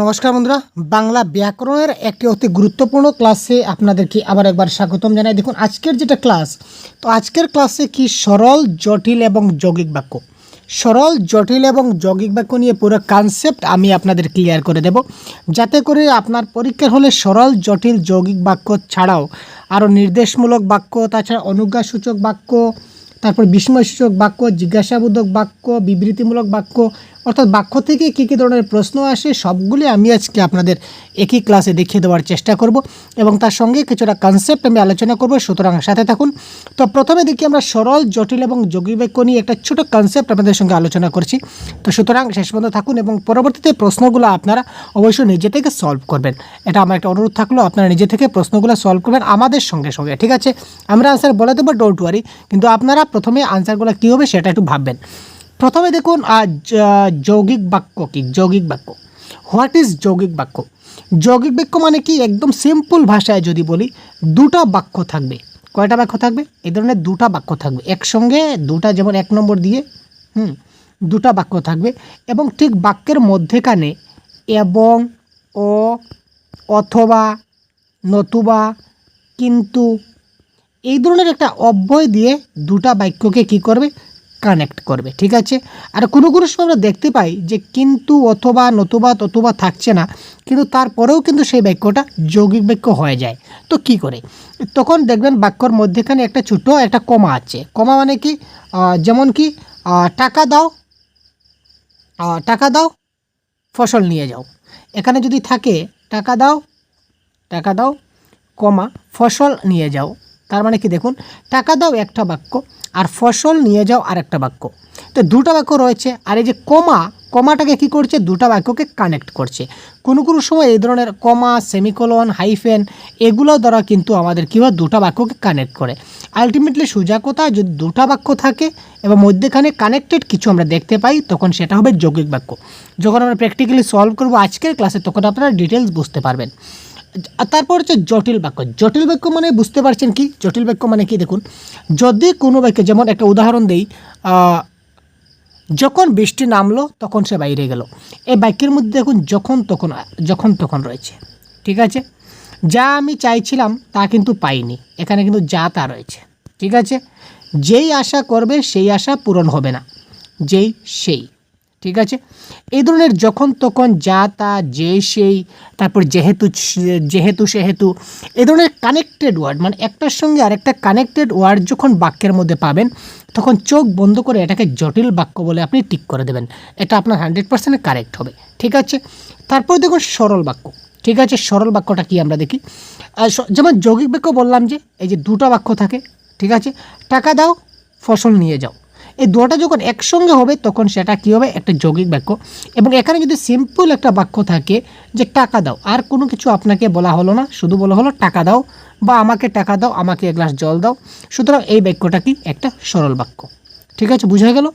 নমস্কার বন্ধুরা, বাংলা ব্যাকরণের একটি অতি গুরুত্বপূর্ণ ক্লাসে আপনাদেরকে আবার একবার স্বাগতম জানাই। দেখুন, আজকের যেটা ক্লাস, তো আজকের ক্লাসে কি সরল, জটিল এবং যৌগিক বাক্য? সরল, জটিল এবং যৌগিক বাক্য নিয়ে পুরো কনসেপ্ট আমি আপনাদের ক্লিয়ার করে দেব। যাতে করে আপনার পরীক্ষার হলে সরল, জটিল, যৌগিক বাক্য ছাড়াও আরও নির্দেশমূলক বাক্য, তাছাড়া অনুজ্ঞাসূচক বাক্য, তারপর বিস্ময়সূচক বাক্য, জিজ্ঞাসাবোধক বাক্য, বিবৃতিমূলক বাক্য অর্থাৎ বাক্য থেকে কী কী ধরনের প্রশ্ন আসে সবগুলি আমি আজকে আপনাদের একই ক্লাসে দেখিয়ে দেওয়ার চেষ্টা করব এবং তার সঙ্গে কিছুটা কনসেপ্ট আমি আলোচনা করব, সুতরাং সাথে থাকুন। তো প্রথমে দেখি আমরা সরল, জটিল এবং যৌগিক বাক্য নিয়ে একটা ছোট কনসেপ্ট আপনাদের সঙ্গে আলোচনা করছি। তো সুতরাং শেষ পর্যন্ত থাকুন এবং পরবর্তীতে প্রশ্নগুলো আপনারা অবশ্যই নিজে থেকে সলভ করবেন। এটা আমার একটা অনুরোধ থাকল, আপনারা নিজে থেকে প্রশ্নগুলো সলভ করবেন আমাদের সঙ্গে সঙ্গে, ঠিক আছে? আমরা আনসার বলে দেবো ডোন্ট ওয়ারি কিন্তু আপনারা প্রথমে আনসারগুলো কী হবে সেটা একটু ভাববেন। প্রথমে দেখুন যৌগিক বাক্য কি? যৌগিক বাক্য। হোয়াট ইজ যৌগিক বাক্য? যৌগিক বাক্য মানে কি? একদম সিম্পল ভাষায় যদি বলি, দুটো বাক্য থাকবে। কয়টা বাক্য থাকবে? এই ধরনের দুটা বাক্য থাকবে। একসঙ্গে দুটা যেমন এক নম্বর দিয়ে, হুম, দুটা বাক্য থাকবে এবং ঠিক বাক্যের মধ্যেখানে এবং, ও, অথবা, নতুবা, কিন্তু এই ধরনের একটা অব্যয় দিয়ে দুটা বাক্যকে কি করবে? কানেক্ট করবে, ঠিক আছে? আর কোনো কোনো সময় আমরা দেখতে পাই যে কিন্তু অথবা নতুবা ততুবা থাকছে না, কিন্তু তারপরেও কিন্তু সেই বাক্যটা যৌগিক বাক্য হয়ে যায়। তো কি করে? তখন দেখবেন বাক্যর মধ্যেখানে একটা ছোট একটা কমা আছে। কমা মানে কি? যেমন কি? টাকা দাও টাকা দাও, ফসল নিয়ে যাও। এখানে যদি থাকে, টাকা দাও টাকা দাও, কমা, ফসল নিয়ে যাও। তার মানে কি দেখুন? টাকা দাও একটা বাক্য আর ফসল নিয়ে যাও আরেকটা বাক্য। তো দুটো বাক্য রয়েছে, আর এই যে কমা, কমাটাকে কি করছে? দুটো বাক্যকে কানেক্ট করছে। কোনো কোনো সময় এই ধরনের কমা সেমিকোলন হাইফেন এগুলো দ্বারা কিন্তু আমাদের কী হয়? দুটো বাক্যকে কানেক্ট করে। আলটিমেটলি সোজা কথা, যদি দুটো বাক্য থাকে এবং মধ্যেখানে কানেক্টেড কিছু আমরা দেখতে পাই, তখন সেটা হবে যৌগিক বাক্য। যখন আমরা প্র্যাকটিক্যালি সলভ করব আজকের ক্লাসে তখন আপনারা ডিটেলস বুঝতে পারবেন। তারপর হচ্ছে জটিল বাক্য। জটিল বাক্য মানে বুঝতে পারছেন কি? জটিল বাক্য মানে কি দেখুন, যদি কোনো বাক্য যেমন একটা উদাহরণ দেই যখন বৃষ্টি নামলো তখন সে বাইরে গেল। এই বাক্যের মধ্যে দেখুন, যখন তখন যখন তখন রয়েছে। ঠিক আছে? যা আমি চাইছিলাম তা কিন্তু পাইনি। এখানে কিন্তু যা তা রয়েছে। ঠিক আছে? যেই আশা করবে সেই আশা পূরণ হবে না। যেই সেই। ঠিক আছে? এই ধরনের যখন তখন যা, তা, যে, সেই, তারপর যেহেতু যেহেতু, সেহেতু, এই ধরনের কানেক্টেড ওয়ার্ড মানে একটার সঙ্গে আরেকটা কানেক্টেড ওয়ার্ড যখন বাক্যের মধ্যে পাবেন, তখন চোখ বন্ধ করে এটাকে জটিল বাক্য বলে আপনি টিক করে দেবেন। এটা আপনার হান্ড্রেড পার্সেন্ট কারেক্ট হবে। ঠিক আছে? তারপর দেখুন সরল বাক্য। ঠিক আছে? সরল বাক্যটা কি আমরা দেখি? যেমন যৌগিক বাক্য বললাম যে, এই যে দুটো বাক্য থাকে, ঠিক আছে? টাকা দাও, ফসল নিয়ে যাও। এই দুটো যখন একসঙ্গে হবে, তখন সেটা কী হবে? একটা যৌগিক বাক্য। এবং এখানে যদি সিম্পল একটা বাক্য থাকে যে টাকা দাও, আর কোনো কিছু আপনাকে বলা হলো না, শুধু বলা হলো টাকা দাও বা আমাকে টাকা দাও, আমাকে এক গ্লাস জল দাও। সুতরাং এই বাক্যটা কি? একটা সরল বাক্য। ঠিক আছে? বোঝা গেল?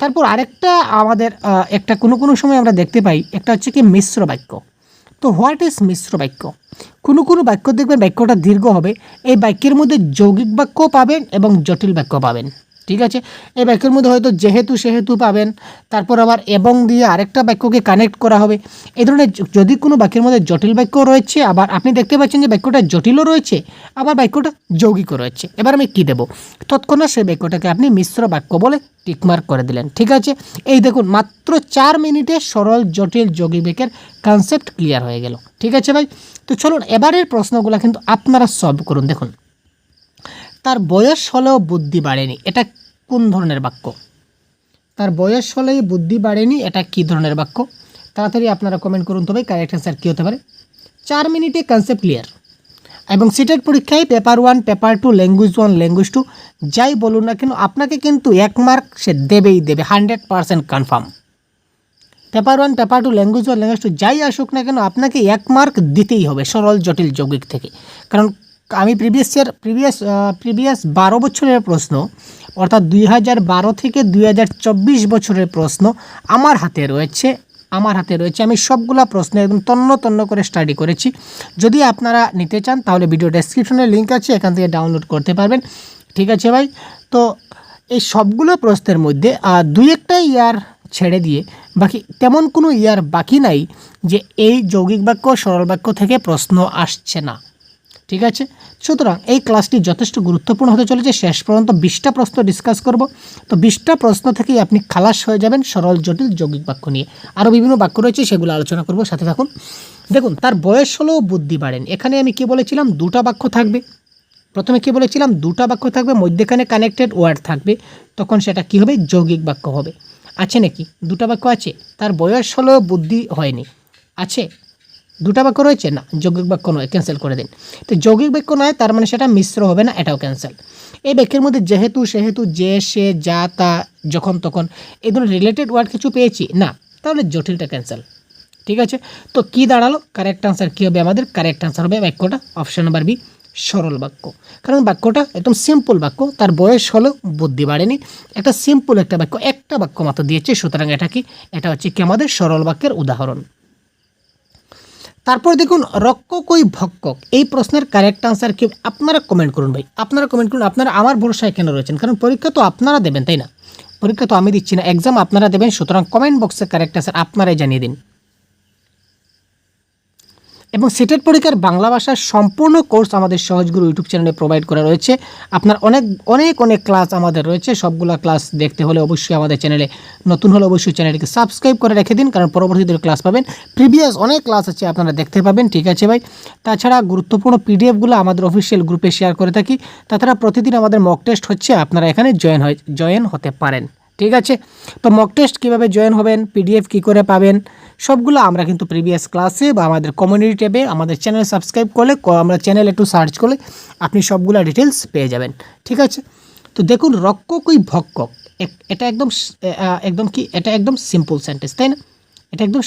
তারপর আরেকটা আমাদের একটা কোনো কোনো সময় আমরা দেখতে পাই, একটা হচ্ছে কি মিশ্র বাক্য। তো হোয়াট ইজ মিশ্র বাক্য? কোনো কোনো বাক্য দেখবেন বাক্যটা দীর্ঘ হবে। এই বাক্যের মধ্যে যৌগিক বাক্য পাবেন এবং জটিল বাক্য পাবেন। ঠিক আছে? এই বাক্যের মধ্যে হয়তো যেহেতু সেহেতু পাবেন, তারপর আবার এবং দিয়ে আরেকটা বাক্যকে কানেক্ট করা হবে। এই ধরনের যদি কোনো বাক্যের মধ্যে জটিল বাক্য রয়েছে, আবার আপনি দেখতে পাচ্ছেন যে বাক্যটা জটিলও রয়েছে, আবার বাক্যটা যৌগিকও রয়েছে। এবার আমি কী দেবো? তৎক্ষণাৎ সেই বাক্যটাকে আপনি মিশ্র বাক্য বলে টিকমার্ক করে দিলেন। ঠিক আছে? এই দেখুন, মাত্র চার মিনিটে সরল, জটিল, যৌগিক বাক্যের কনসেপ্ট ক্লিয়ার হয়ে গেল। ঠিক আছে ভাই? তো চলুন, এবারের প্রশ্নগুলো কিন্তু আপনারা সলভ করুন। দেখুন তার বয়স হলেও বুদ্ধি বাড়েনি। এটা কোন ধরনের বাক্য? তার বয়স হলেই বুদ্ধি বাড়েনি, এটা কি ধরনের বাক্য? তাড়াতাড়ি আপনারা কমেন্ট করুন তবে কারেক্ট অ্যান্সার কী হতে পারে। চার মিনিটে কনসেপ্ট ক্লিয়ার এবং সিটের পরীক্ষায় paper one paper two language one language two যাই বলুন না কেন, আপনাকে কিন্তু এক মার্ক সে দেবেই দেবে hundred percent confirm paper one paper two language one language two যাই আসুক না কেন, আপনাকে এক মার্ক দিতেই হবে সরল, জটিল, যৌগিক থেকে। কারণ আমি প্রিভিয়াস ইয়ার প্রিভিয়াস প্রিভিয়াস বারো বছরের প্রশ্ন, অর্থাৎ দুই হাজার বারো থেকে দুই হাজার চব্বিশ বছরের প্রশ্ন আমার হাতে রয়েছে, আমার হাতে রয়েছে। আমি সবগুলা প্রশ্ন একদম তন্ন তন্ন করে স্টাডি করেছি। যদি আপনারা নিতে চান, তাহলে ভিডিও ডেসক্রিপশনে লিঙ্ক আছে, এখান থেকে ডাউনলোড করতে পারবেন। ঠিক আছে ভাই? তো এই সবগুলো প্রশ্নের মধ্যে দুই একটা ইয়ার ছেড়ে দিয়ে, বাকি তেমন কোনো ইয়ার বাকি নাই যে এই যৌগিক বাক্য, সরল বাক্য থেকে প্রশ্ন আসছে না। ঠিক আছে? সুতরাং এই ক্লাসটি যথেষ্ট গুরুত্বপূর্ণ হতে চলেছে। শেষ পর্যন্ত বিশটা প্রশ্ন ডিসকাস করব। তো বিশটা প্রশ্ন থেকেই আপনি খালাস হয়ে যাবেন সরল, জটিল, যৌগিক বাক্য নিয়ে। আরও বিভিন্ন বাক্য রয়েছে, সেগুলো আলোচনা করব। সাথে থাকুন। দেখুন, তার বয়স হলেও বুদ্ধি বাড়েন। এখানে আমি কি বলেছিলাম? দুটা বাক্য থাকবে। প্রথমে কি বলেছিলাম? দুটা বাক্য থাকবে, মধ্যেখানে কানেক্টেড ওয়ার্ড থাকবে। তখন সেটা কি হবে? যৌগিক বাক্য হবে। আছে নাকি? দুটা বাক্য আছে। তার বয়স হলেও বুদ্ধি হয়নি। আছে? দুটা বাক্য রয়েছে, না, যৌগিক বাক্য নয় ক্যান্সেল করে দিন। তো যৌগিক বাক্য নয়, তার মানে সেটা মিশ্র হবে না, এটাও ক্যান্সেল এই বাক্যের মধ্যে যেহেতু, সেহেতু, যে, সে, যা, তা, যখন, তখন, এই ধরনের রিলেটেড ওয়ার্ড কিছু পেয়েছি, না, তাহলে জটিলটা ক্যান্সেল ঠিক আছে? তো কি দাঁড়াল? কারেক্ট আনসার কী হবে আমাদের? কারেক্ট আনসার হবে বাক্যটা অপশান নাম্বার বি সরল বাক্য। কারণ বাক্যটা একদম সিম্পল বাক্য, তার বয়স হলেও বুদ্ধি বাড়েনি। একটা সিম্পল একটা বাক্য একটা বাক্য মাত্র দিয়েছে, সুতরাং এটা কি? এটা হচ্ছে কি আমাদের সরল বাক্যের উদাহরণ। তারপর দেখুন রক্ষকই ভক্ষক এই প্রশ্নের কারেক্ট আনসার কি আপনারা কমেন্ট করুন ভাই। আপনারা কমেন্ট করুন, আপনারা আমার ভরসায় কেন রয়েছেন? কারণ পরীক্ষা তো আপনারা দেবেন, তাই না? পরীক্ষা তো আমি দিচ্ছি না এক্সাম আপনারা দেবেন, সুতরাং কমেন্ট বক্সে কারেক্ট আনসার আপনারাই জানিয়ে দিন। এবং সেটের পরীক্ষার বাংলা ভাষার সম্পূর্ণ কোর্স আমাদের সহজগুরু ইউটিউব চ্যানেলে প্রোভাইড করা রয়েছে। আপনার অনেক অনেক অনেক ক্লাস আমাদের রয়েছে। সবগুলো ক্লাস দেখতে হলে অবশ্যই আমাদের চ্যানেলে নতুন হলে অবশ্যই চ্যানেলটিকে সাবস্ক্রাইব করে রেখে দিন, কারণ পরবর্তীতে ক্লাস পাবেন। প্রিভিয়াস অনেক ক্লাস আছে, আপনারা দেখতে পাবেন, ঠিক আছে ভাই? তাছাড়া গুরুত্বপূর্ণ পিডিএফগুলো আমাদের অফিসিয়াল গ্রুপে শেয়ার করে থাকি। তাছাড়া প্রতিদিন আমাদের মক টেস্ট হচ্ছে, আপনারা এখানে জয়েন হয় জয়েন হতে পারেন, ঠিক আছে? তো মক টেস্ট কীভাবে জয়েন হবেন পিডিএফ কী করে পাবেন? সবগুলো আমরা কিন্তু প্রিভিয়াস ক্লাসে বা আমাদের কমিউনিটি ট্যাবে আমাদের চ্যানেল সাবস্ক্রাইব করলে আমরা চ্যানেল একটু সার্চ করলে আপনি সবগুলো ডিটেলস পেয়ে যাবেন। ঠিক আছে? তো দেখুন রক্ষকই ভক্ষক। এটা একদম একদম কি? এটা একদম সিম্পল সেন্টেন্স তাই না? এটা একদম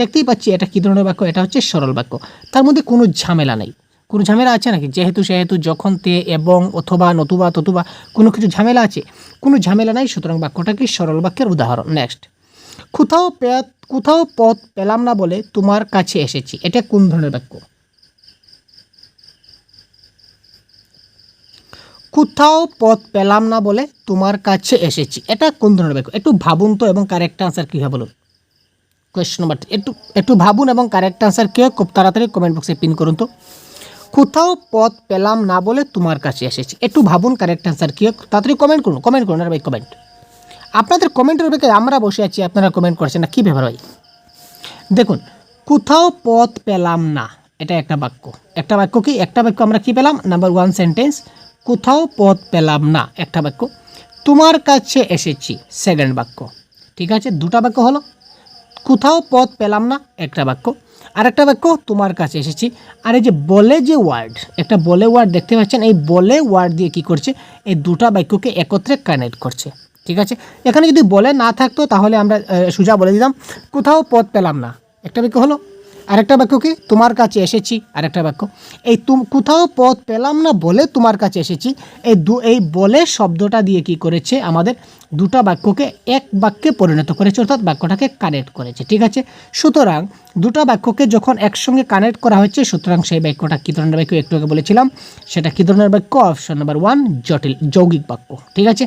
দেখতেই পাচ্ছি এটা কী ধরনের বাক্য? এটা হচ্ছে সরল বাক্য। তার মধ্যে কোনো ঝামেলা নেই। কোনো ঝামেলা আছে নাকি? যেহেতু, সেহেতু, যখন, তে, এবং, অথবা, নতুবা, ততুবা কোনো কিছু ঝামেলা আছে? কোনো ঝামেলা নাই, সুতরাং বাক্যটা কি সরল বাক্যের উদাহরণ? নেক্সট কোথাও কোথাও পথ পেলাম না বলে তোমার কাছে এসেছি। এটা কোন ধরনের বাক্য? কোথাও পথ পেলাম না বলে তোমার কাছে এসেছি। এটা কোন ধরনের বাক্য? একটু ভাবুন তো এবং কারেক্ট আনসার কী হবে বলুন। কোয়েশ্চন নাম্বার একটু একটু ভাবুন এবং কারেক্ট আনসার কী হয়? খুব তাড়াতাড়ি কমেন্ট বক্সে পিন করুন তো। কোথাও পথ পেলাম না বলে তোমার কাছে এসেছি। একটু ভাবুন কারেক্ট আনসার কী হয়? তাড়াতাড়ি কমেন্ট করুন। কমেন্ট করুন আর ভাই কমেন্ট আপনাদের কমেন্টের অপেক্ষায় আমরা বসে আছি, আপনারা কমেন্ট করছেন না, কী ব্যাপার ভাই? দেখুন, কোথাও পথ পেলাম না, এটা একটা বাক্য। একটা বাক্য কি? একটা বাক্য আমরা কি পেলাম? নাম্বার ওয়ান সেন্টেন্স কোথাও পথ পেলাম না, একটা বাক্য। তোমার কাছে এসেছি সেকেন্ড বাক্য। ঠিক আছে? দুটা বাক্য হলো, কোথাও পথ পেলাম না, একটা বাক্য। আর একটা বাক্য, তোমার কাছে এসেছি। আর এই যে বলে যে ওয়ার্ড একটা বলে ওয়ার্ড দেখতে পাচ্ছেন, এই বলে ওয়ার্ড দিয়ে কি করছে? এই দুটা বাক্যকে একত্রে কানেক্ট করছে। ঠিক আছে? এখানে যদি বলে না থাকতো, তাহলে আমরা সোজা বলে দিতাম, কোথাও পথ পেলাম না। একটা বাক্য হলো। আরেকটা বাক্য কি? তোমার কাছে এসেছি। আরেকটা বাক্য। এই তুম, কোথাও পথ পেলাম না বলে তোমার কাছে এসেছি। এই দু, এই বলে শব্দটা দিয়ে কি করেছে? আমাদের দুটা বাক্যকে এক বাক্যে পরিণত করেছে, অর্থাৎ বাক্যটাকে কানেক্ট করেছে। ঠিক আছে? সুতরাং দুটা বাক্যকে যখন একসঙ্গে কানেক্ট করা হয়েছে, সুতরাং সেই বাক্যটা কী ধরনের বাক্য? একটু আগে বলেছিলাম, সেটা কী ধরনের বাক্য? অপশন নাম্বার ওয়ান জটিল, যৌগিক বাক্য। ঠিক আছে?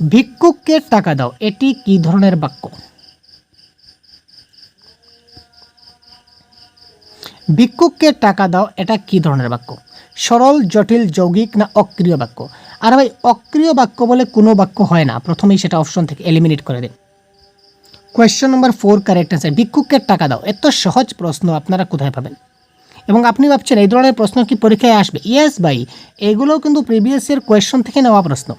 ভিক্ষুককে টাকা দাও। এটি কি ধরনের বাক্য? ভিক্ষুককে টাকা দাও, এটা কি ধরনের বাক্য? সরল, জটিল, যৌগিক না অক্রিয় বাক্য? আর ভাই, অক্রিয় বাক্য বলে কোনো বাক্য হয় না। প্রথমেই সেটা অপশন থেকে এলিমিনেট করে দিন। Question number four correct answer ভিক্ষুককে টাকা দাও। এত সহজ প্রশ্ন আপনারা কোথায় পাবেন? এবং আপনি ভাবছেন, এই ধরনের প্রশ্ন কি পরীক্ষায় আসবে? ইয়েস ভাই। এগুলোও কিন্তু প্রিভিয়াস ইয়ার কোয়েশ্চন থেকে নেওয়া প্রশ্ন।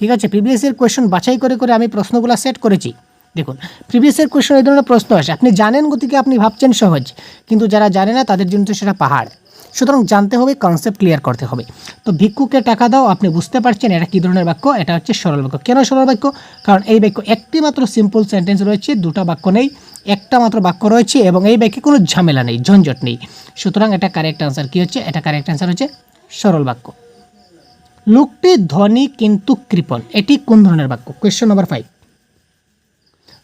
ঠিক আছে? প্রিভিয়াস ইয়ার কোয়েশ্চন বাছাই করে করে আমি প্রশ্নগুলো সেট করেছি। দেখুন প্রিভিয়াস ইয়ার কোয়েশ্চন এই ধরনের প্রশ্ন আসে। আপনি জানেন গতিকে আপনি ভাবছেন সহজ, কিন্তু যারা জানে না, তাদের জন্য তো সেটা পাহাড়। সুতরাং জানতে হবে কনসেপ্ট ক্লিয়ার করতে হবে। তো ভিক্ষুকে টাকা দাও, আপনি বুঝতে পারছেন এটা কী ধরনের বাক্য? এটা হচ্ছে সরল বাক্য। কেন সরল বাক্য? কারণ এই বাক্য একটি মাত্র সিম্পল সেন্টেন্স রয়েছে, দুটা বাক্য নেই, একটা মাত্র বাক্য রয়েছে, এবং এই বাক্যে কোনো ঝামেলা নেই, ঝঞ্ঝট নেই। সুতরাং এটা কারেক্ট আনসার কী হচ্ছে? এটা কারেক্ট আনসার হচ্ছে সরল বাক্য। লোকটি ধনী কিন্তু কৃপণ। এটি কোন ধরনের বাক্য? কোয়েশ্চন নাম্বার ফাইভ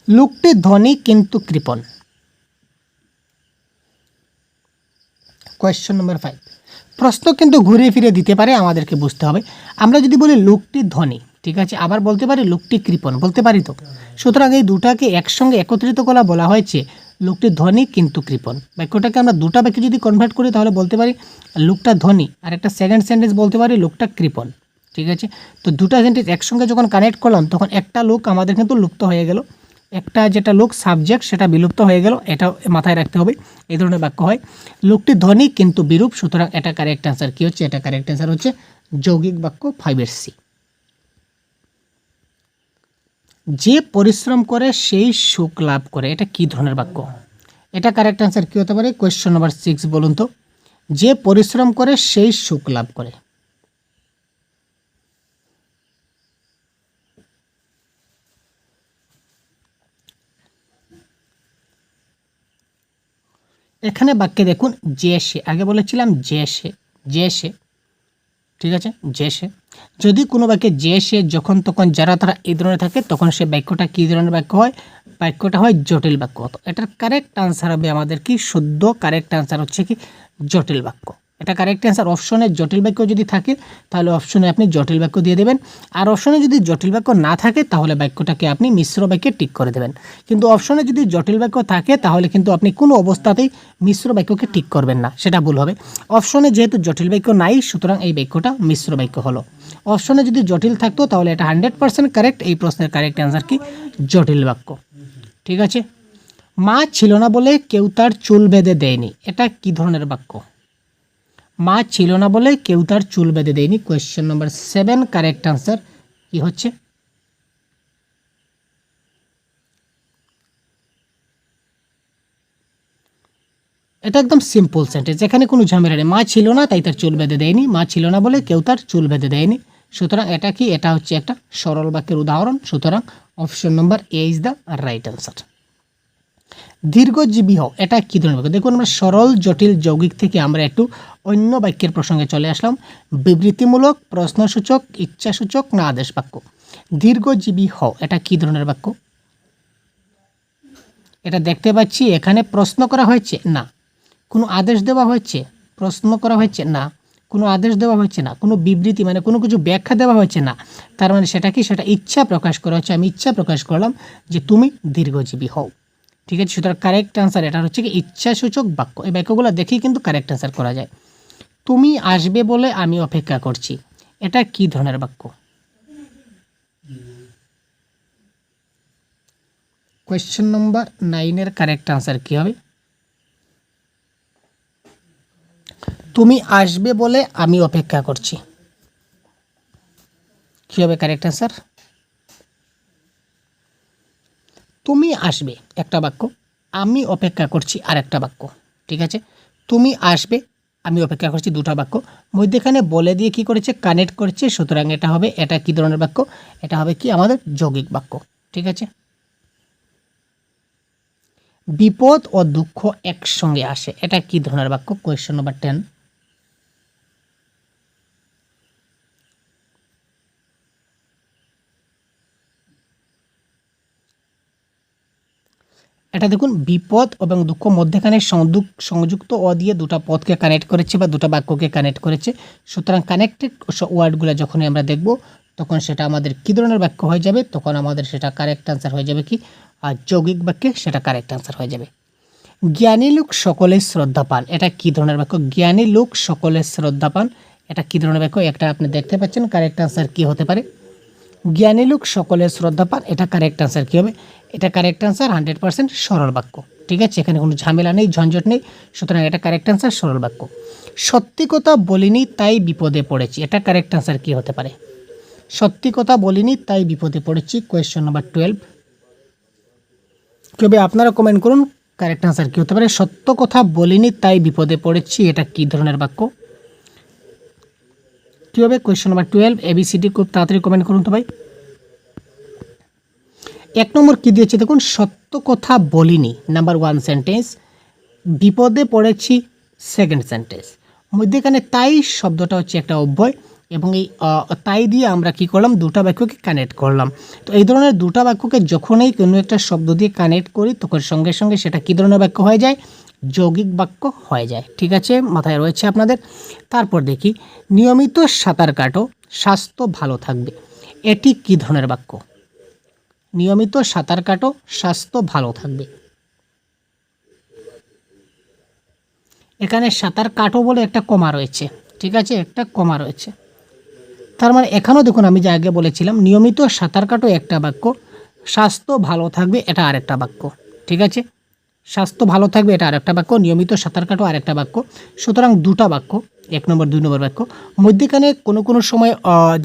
লোকটি ধনী কিন্তু কৃপণ। কোয়েশ্চন নম্বর ফাইভ প্রশ্ন কিন্তু ঘুরে ফিরে দিতে পারে, আমাদেরকে বুঝতে হবে। আমরা যদি বলি লোকটি ধনী ঠিক আছে? আবার বলতে পারি লোকটি কৃপণ, বলতে পারি তো। সুতরাং এই দুটাকে একসঙ্গে একত্রিত করা বলা হয়েছে লোকটি ধনী কিন্তু কৃপণ। বাক্যটাকে আমরা দুটা বাক্যে যদি কনভার্ট করি, তাহলে বলতে পারি লোকটা ধনী আর একটা সেকেন্ড সেন্টেন্স বলতে পারি লোকটা কৃপণ, ঠিক আছে? তো দুটা সেন্টেন্স একসঙ্গে যখন কানেক্ট করলাম, তখন একটা লোক আমাদের কিন্তু লুপ্ত হয়ে গেল। একটা যেটা লোক সাবজেক্ট সেটা বিলুপ্ত হয়ে গেল এটা মাথায় রাখতে হবে, এই ধরনের বাক্য হয়। লোকটি ধনী কিন্তু বিরূপ, সুতরাং এটা কারেক্ট অ্যান্সার কী হচ্ছে? এটা কারেক্ট অ্যান্সার হচ্ছে যৌগিক বাক্য ফাইভের সি যে পরিশ্রম করে সেই সুখ লাভ করে। এটা কি ধরনের বাক্য? এটা কারেক্ট অ্যান্সার কী হতে পারে? কোয়েশ্চন নাম্বার সিক্স বলুন তো। যে পরিশ্রম করে সেই সুখ লাভ করে। এখানে বাক্যে দেখুন, যে সে, আগে বলেছিলাম যে সে যে সে। ঠিক আছে? যে সে। যদি কোনো বাক্যে যে সে যখন তখন যারা তারা এই ধরনের থাকে, তখন সে বাক্যটা কী ধরনের বাক্য হয়? বাক্যটা হয় জটিল বাক্য। এটার কারেক্ট আনসার হবে আমাদের কি? শুদ্ধ কারেক্ট আনসার হচ্ছে কি? জটিল বাক্য। এটা কারেক্ট অ্যান্সার অপশনে জটিল বাক্য যদি থাকে, তাহলে অপশনে আপনি জটিল বাক্য দিয়ে দেবেন। আর অপশনে যদি জটিল বাক্য না থাকে, তাহলে বাক্যটাকে আপনি মিশ্র বাক্যে টিক করে দেবেন। কিন্তু অপশনে যদি জটিল বাক্য থাকে, তাহলে কিন্তু আপনি কোনো অবস্থাতেই মিশ্র বাক্যকে ঠিক করবেন না। সেটা ভুল হবে। অপশনে যেহেতু জটিল বাক্য নাই, সুতরাং এই বাক্যটা মিশ্র বাক্য হলো। অপশনে যদি জটিল থাকতো, তাহলে এটা হান্ড্রেড পার্সেন্ট কারেক্ট এই প্রশ্নের কারেক্ট অ্যান্সার কি? জটিল বাক্য। ঠিক আছে? মা ছিল না বলে কেউ তার চুল বেঁধে দেয়নি। এটা কি ধরনের বাক্য? মা ছিল না বলে কেউ তার চুল বেঁধে দেয়নি। Question number seven correct answer কি হচ্ছে? এটা একদম সিম্পল সেন্টেন্স এখানে কোনো ঝামেলা নেই। মা ছিল না, তাই তার চুল বেঁধে দেয়নি। মা ছিল না বলে কেউ তার চুল বেঁধে দেয়নি। সুতরাং এটা কি? এটা হচ্ছে একটা সরল বাক্যের উদাহরণ। সুতরাং option number A is the right answer দীর্ঘজীবী হও, এটা কী ধরনের বাক্য দেখুন, আমরা সরল, জটিল, যৌগিক থেকে আমরা একটু অন্য বাক্যের প্রসঙ্গে চলে আসলাম। বিবৃতিমূলক, প্রশ্নসূচক, ইচ্ছাসূচক না আদেশ বাক্য? দীর্ঘজীবী হও, এটা কী ধরনের বাক্য? এটা দেখতে পাচ্ছি, এখানে প্রশ্ন করা হয়েছে, না। কোনো আদেশ দেওয়া হয়েছে, প্রশ্ন করা হয়েছে, না। কোনো আদেশ দেওয়া হয়েছে, না। কোনো বিবৃতি মানে কোনো কিছু ব্যাখ্যা দেওয়া হয়েছে, না। তার মানে সেটা কি? সেটা ইচ্ছা প্রকাশ করা হচ্ছে আমি ইচ্ছা প্রকাশ করলাম যে তুমি দীর্ঘজীবী হও। ঠিক আছে? সুতরাং কারেক্ট অ্যান্সার এটা হচ্ছে কি ইচ্ছাসূচক বাক্য। এই বাক্যগুলো দেখেই কিন্তু কারেক্ট অ্যান্সার করা যায়। তুমি আসবে বলে আমি অপেক্ষা করছি। এটা কি ধরনের বাক্য? কোয়েশ্চেন নম্বর নাইনের কারেক্ট আনসার কী হবে? তুমি আসবে বলে আমি অপেক্ষা করছি। কী হবে কারেক্ট আনসার তুমি আসবে, একটা বাক্য। আমি অপেক্ষা করছি আর একটা বাক্য, ঠিক আছে? তুমি আসবে, আমি অপেক্ষা করছি দুটো বাক্য। মধ্যেখানে বলে দিয়ে কি করেছে? কানেক্ট করেছে, সুতরাং এটা হবে, এটা কি ধরনের বাক্য? এটা হবে কি আমাদের যৌগিক বাক্য, ঠিক আছে? বিপদ ও দুঃখ একসঙ্গে আসে, এটা কি ধরনের বাক্য? কোয়েশ্চন নাম্বার টেন এটা দেখুন, বিপদ এবং দুঃখ মধ্যেখানে সংযুক সংযুক্ত অ দিয়ে দুটো পদকে কানেক্ট করেছে বা দুটো বাক্যকে কানেক্ট করেছে। সুতরাং কানেক্টেড ওয়ার্ডগুলো যখনই আমরা দেখব, তখন সেটা আমাদের কী ধরনের বাক্য হয়ে যাবে? তখন আমাদের সেটা কারেক্ট আনসার হয়ে যাবে কি? আর যৌগিক বাক্যে সেটা কারেক্ট আনসার হয়ে যাবে। জ্ঞানী লোক সকলের শ্রদ্ধা পান এটা কী ধরনের বাক্য? জ্ঞানী লোক সকলের শ্রদ্ধা পান এটা কী ধরনের বাক্য? একটা আপনি দেখতে পাচ্ছেন কারেক্ট আনসার কী হতে পারে? জ্ঞানী লোক সকলের শ্রদ্ধা পান, এটা কারেক্ট আনসার কী হবে? এটা কারেক্ট আনসার হান্ড্রেড পার্সেন্ট সরল বাক্য, ঠিক আছে? এখানে কোনো ঝামেলা নেই, ঝঞ্ঝট নেই, সুতরাং এটা কারেক্ট আনসার সরল বাক্য। সত্যি কথা বলিনি, তাই বিপদে পড়েছি, এটা কারেক্ট আনসার কী হতে পারে? সত্যি কথা বলিনি, তাই বিপদে পড়েছি কোয়েশ্চন নাম্বার টুয়েলভ কবে আপনারা কমেন্ট করুন কারেক্ট আনসার কী হতে পারে? সত্য কথা বলিনি, তাই বিপদে পড়েছি, এটা কী ধরনের বাক্য? কী হবে। কোয়েশ্চন নাম্বার টুয়েলভ এবিসিডি খুব তাড়াতাড়ি কমেন্ট করুন তো ভাই। এক নম্বর কী দিয়েছে দেখুন, সত্য কথা বলিনি নাম্বার ওয়ান সেন্টেন্স বিপদে পড়েছি সেকেন্ড সেন্টেন্স মধ্যেখানে তাই শব্দটা হচ্ছে একটা অব্যয় এবং এই তাই দিয়ে আমরা কি করলাম, দুটা বাক্যকে কানেক্ট করলাম। তো এই ধরনের দুটা বাক্যকে যখনই কোনো একটা শব্দ দিয়ে কানেক্ট করি, তখন সঙ্গে সঙ্গে সেটা কী ধরনের বাক্য হয়ে যায়? যৌগিক বাক্য হয়ে যায়। ঠিক আছে? মাথায় রয়েছে আপনাদের। তারপর দেখি, নিয়মিত সাঁতার কাটো, স্বাস্থ্য ভালো থাকবে। এটি কী ধরনের বাক্য? নিয়মিত সাঁতার কাটো, স্বাস্থ্য ভালো থাকবে। এখানে সাঁতার কাটো বলে একটা কমা রয়েছে। ঠিক আছে? একটা কমা রয়েছে। তার মানে এখানেও দেখুন, আমি যে আগে বলেছিলাম, নিয়মিত সাঁতার কাটো একটা বাক্য, স্বাস্থ্য ভালো থাকবে, এটা আরেকটা বাক্য। ঠিক আছে? স্বাস্থ্য ভালো থাকবে, এটা আরেকটা বাক্য, নিয়মিত সাঁতার কাটো আরেকটা বাক্য। সুতরাং দুটা বাক্য, এক নম্বর, দুই নম্বর বাক্য। মধ্যেখানে কোনো কোনো সময়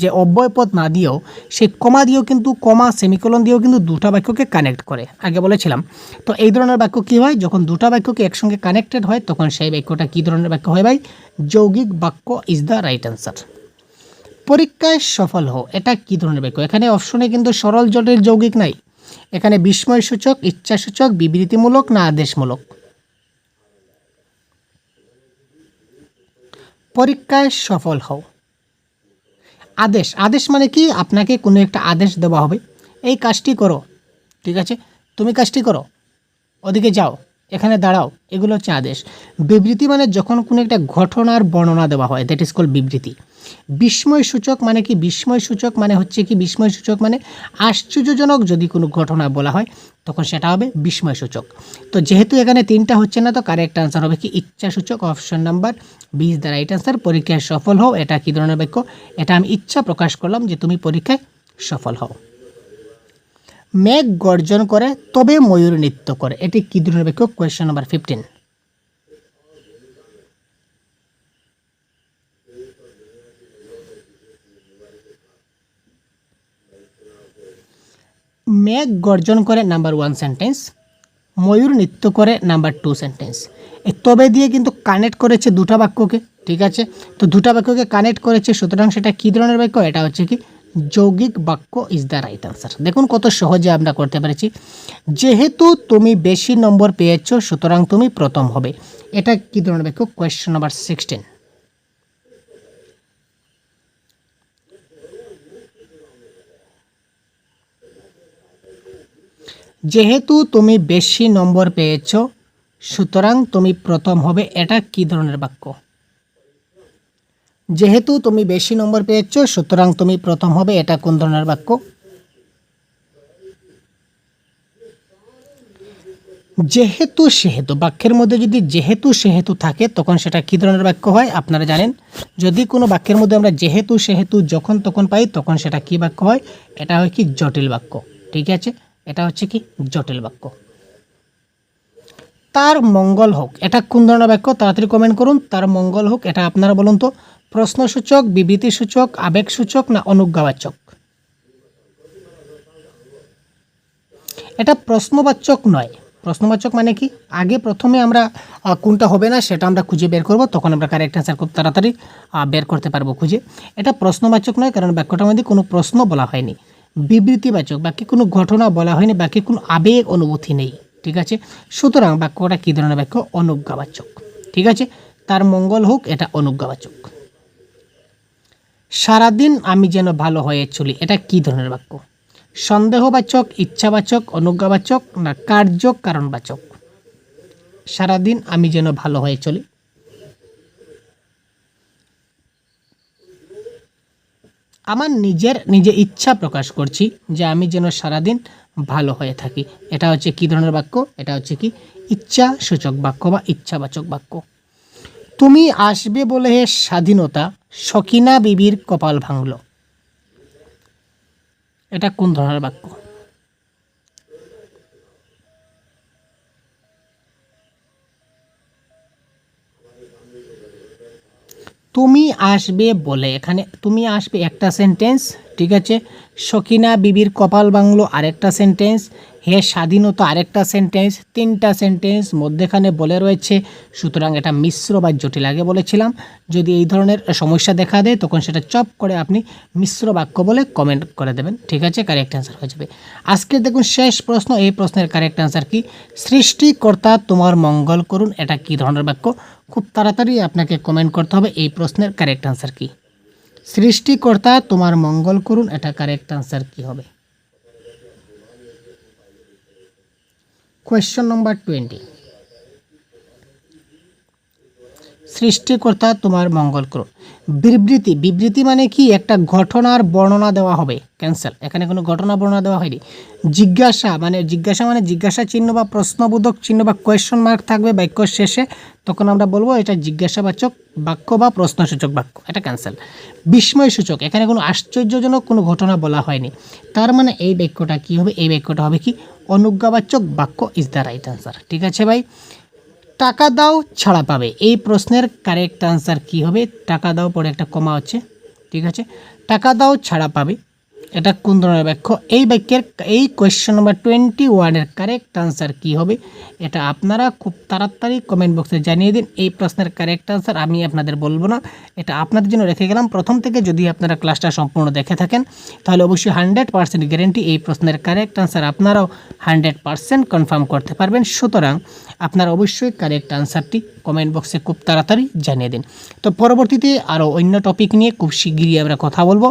যে অব্যয়পদ না দিয়েও সেই কমা দিয়েও কিন্তু, কমা, সেমিকোলন দিয়েও কিন্তু দুটা বাক্যকে কানেক্ট করে। আগে বলেছিলাম। তো এই ধরনের বাক্য কী হয়? যখন দুটা বাক্যকে একসঙ্গে কানেক্টেড হয়, তখন সেই বাক্যটা কী ধরনের বাক্য হয় ভাই? যৌগিক বাক্য ইজ দ্য রাইট অ্যান্সার পরীক্ষায় সফল হও। এটা কী ধরনের বাক্য? এখানে অপশনে কিন্তু সরল জটের যৌগিক নাই। এখানে বিস্ময়সূচক, ইচ্ছাসূচক, বিবৃতিমূলক না আদেশমূলক। পরীক্ষায় সফল হও। আদেশ। আদেশ মানে কি? আপনাকে কোনো একটা আদেশ দেওয়া হবে। এই কাজটি করো। ঠিক আছে? তুমি কাজটি করো। ওদিকে যাও। এখানে দাঁড়াও, এগুলো হচ্ছে আদেশ। বিবৃতি মানে যখন কোনো একটা ঘটনার বর্ণনা দেওয়া হয় দ্যাট ইজ কল বিবৃতি। বিস্ময় সূচক মানে কি? বিস্ময় সূচক মানে হচ্ছে কি? বিস্ময় সূচক মানে আশ্চর্যজনক যদি কোনো ঘটনা বলা হয়, তখন সেটা হবে বিস্ময় সূচক। তো যেহেতু এখানে তিনটা হচ্ছে না, তো কারেক্ট আনসার হবে কি? ইচ্ছা সূচক option number B is the right answer পরীক্ষায় সফল হও, এটা কী ধরনের বাক্য? এটা আমি ইচ্ছা প্রকাশ করলাম যে তুমি পরীক্ষায় সফল হও। মেঘ গর্জন করে, তবে ময়ূর নৃত্য করে। এটি কী ধরনের বাক্য কোয়েশ্চেন নাম্বার ফিফটিন মেঘ গর্জন করে নাম্বার ওয়ান সেন্টেন্স ময়ূর নৃত্য করে নাম্বার টু সেন্টেন্স তবে দিয়ে কিন্তু কানেক্ট করেছে দুটা বাক্যকে, ঠিক আছে? তো দুটা বাক্যকে কানেক্ট করেছে, সুতরাং সেটা কী ধরনের বাক্য? এটা হচ্ছে কি যৌগিক বাক্য ইজ দ্য রাইট আনসার দেখুন কত সহজে আমরা করতে পেরেছি। যেহেতু তুমি বেশি নম্বর পেয়েছ, সুতরাং তুমি প্রথম হবে। এটা কী ধরনের বাক্য? কোয়েশ্চেন নাম্বার সিক্সটিন যেহেতু তুমি বেশি নম্বর পেয়েছ, সুতরাং তুমি প্রথম হবে। এটা কী ধরনের বাক্য? যেহেতু তুমি বেশি নম্বর পেয়েছ, সুতরাং তুমি প্রথম হবে, এটা কোন ধরনের বাক্য? যেহেতু সেহেতু, বাক্যের মধ্যে যদি যেহেতু সেহেতু থাকে, তখন সেটা কী ধরনের বাক্য হয়? আপনারা জানেন। যদি কোনো বাক্যের মধ্যে আমরা যেহেতু সেহেতু যখন তখন পাই, তখন সেটা কী বাক্য হয়? এটা হয় কি জটিল বাক্য। ঠিক আছে? এটা হচ্ছে কি জটিল বাক্য। তার মঙ্গল হোক, এটা কোন ধরনের বাক্য? তাড়াতাড়ি কমেন্ট করুন। তার মঙ্গল হোক, এটা আপনারা বলুন তো। প্রশ্নসূচক, বিবৃতিসূচক, আবেগসূচক না অনুজ্ঞাবাচক? এটা প্রশ্নবাচক নয়। প্রশ্নবাচক মানে কি? আগে প্রথমে আমরা কোনটা হবে না সেটা আমরা খুঁজে বের করব, তখন আমরা কারেক্ট অ্যান্সার খুব তাড়াতাড়ি বের করতে পারব খুঁজে। এটা প্রশ্নবাচক নয়, কারণ বাক্যটার মধ্যে কোনো প্রশ্ন বলা হয়নি। বিবৃতিবাচক, বাকি কোনো ঘটনা বলা হয়নি, বাকি কোনো আবেগ অনুভূতি নেই, ঠিক আছে? সুতরাং বাক্যটা কী ধরনের বাক্য অনুজ্ঞাবাচক, ঠিক আছে? তার মঙ্গল হোক, এটা অনুজ্ঞাবাচক। সারাদিন আমি যেন ভালো হয়ে চলি, এটা কী ধরনের বাক্য? সন্দেহবাচক, ইচ্ছাবাচক, অনুজ্ঞাবাচক না কার্য কারণবাচক? সারাদিন আমি যেন ভালো হয়ে চলি। আমার নিজের, নিজে ইচ্ছা প্রকাশ করছি যে আমি যেন সারাদিন ভালো হয়ে থাকি। এটা হচ্ছে কী ধরনের বাক্য? এটা হচ্ছে কি ইচ্ছা সূচক বাক্য বা ইচ্ছাবাচক বাক্য। তুমি আসবে বলে হে স্বাধীনতা সকিনা বিবির কপাল ভাঙল। এটা কোন ধরনের বাক্য? তুমি আসবে বলে, এখানে তুমি আসবে একটা সেন্টেন্স ঠিক আছে? সকিনা বিবির কপাল বাংলো আরেকটা সেন্টেন্স হে স্বাধীনতা আরেকটা সেন্টেন্স তিনটা সেন্টেন্স মধ্যেখানে বলে রয়েছে। সুতরাং এটা মিশ্র বা জটিল, আগে বলেছিলাম। যদি এই ধরনের সমস্যা দেখা দেয়, তখন সেটা চপ করে আপনি মিশ্র বাক্য বলে কমেন্ট করে দেবেন। ঠিক আছে? কারেক্ট অ্যান্সার হয়ে যাবে। আজকে দেখুন শেষ প্রশ্ন, এই প্রশ্নের কারেক্ট অ্যান্সার কি? সৃষ্টিকর্তা তোমার মঙ্গল করুন, এটা কি ধরনের বাক্য? খুব তাড়াতাড়ি আপনাকে কমেন্ট করতে হবে, এই প্রশ্নের কারেক্ট আনসার কি? সৃষ্টিকর্তা, তোমার মঙ্গল করুন, এটা কারেক্ট আনসার কি হবে? কোয়েশ্চন নম্বর টোয়েন্টি সৃষ্টিকর্তা তোমার মঙ্গল করুন বিবৃতি বিবৃতি মানে কি? একটা ঘটনার বর্ণনা দেওয়া হবে ক্যান্সেল এখানে কোনো ঘটনা বর্ণনা দেওয়া হয়নি। জিজ্ঞাসা মানে জিজ্ঞাসা মানে জিজ্ঞাসা চিহ্ন বা প্রশ্নবোধক চিহ্ন বা কোয়েশ্চন মার্ক থাকবে বাক্য শেষে। তখন আমরা বলব এটা জিজ্ঞাসাবাচক বাক্য বা প্রশ্নসূচক বাক্য, এটা ক্যান্সেল বিস্ময়সূচক, এখানে কোনো আশ্চর্যজনক কোনো ঘটনা বলা হয়নি। তার মানে এই বাক্যটা কি হবে? এই বাক্যটা হবে কি? অনুজ্ঞাবাচক বাক্য ইজ দ্য রাইট আনসার ঠিক আছে ভাই? টাকা দাও ছাড়া পাবে। এই প্রশ্নের কারেক্ট আনসার কি হবে? টাকা দাও পরে একটা কমা হচ্ছে, ঠিক আছে? টাকা দাও ছাড়া পাবে। এটা কোন ধরনের বাক্য? এই বাক্যের, এই কোয়েশ্চেন নাম্বার টোয়েন্টি ওয়ানের কারেক্ট আনসার কি হবে? এটা আপনারা খুব তাড়াতাড়ি কমেন্ট বক্সে জানিয়ে দিন। এই প্রশ্নের কারেক্ট আনসার আমি আপনাদের বলব না। এটা আপনাদের জন্য রেখে গেলাম। প্রথম থেকে যদি আপনারা ক্লাসটা সম্পূর্ণ দেখে থাকেন, তাহলে অবশ্যই হান্ড্রেড পার্সেন্ট গ্যারেন্টি এই প্রশ্নের কারেক্ট আনসার আপনারাও হান্ড্রেড পার্সেন্ট কনফার্ম করতে পারবেন। সুতরাং আপনারা অবশ্যই কারেক্ট আনসারটি কমেন্ট বক্সে খুব তাড়াতাড়ি জানিয়ে দিন। তো পরবর্তীতে আরও অন্য টপিক নিয়ে খুব শিগগিরই আমরা কথা বলব।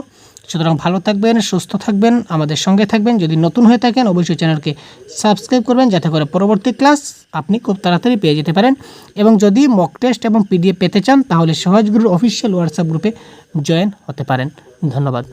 সুতরাং ভালো থাকবেন, সুস্থ থাকবেন, আমাদের সঙ্গে থাকবেন। যদি নতুন হয়ে থাকেন, অবশ্যই চ্যানেলকে সাবস্ক্রাইব করবেন, যাতে করে পরবর্তী ক্লাস আপনি খুব তাড়াতাড়ি পেয়ে যেতে পারেন। এবং যদি মক টেস্ট এবং পিডিএফ পেতে চান, তাহলে সহজগুরুর অফিসিয়াল হোয়াটসঅ্যাপ গ্রুপে জয়েন হতে পারেন। ধন্যবাদ।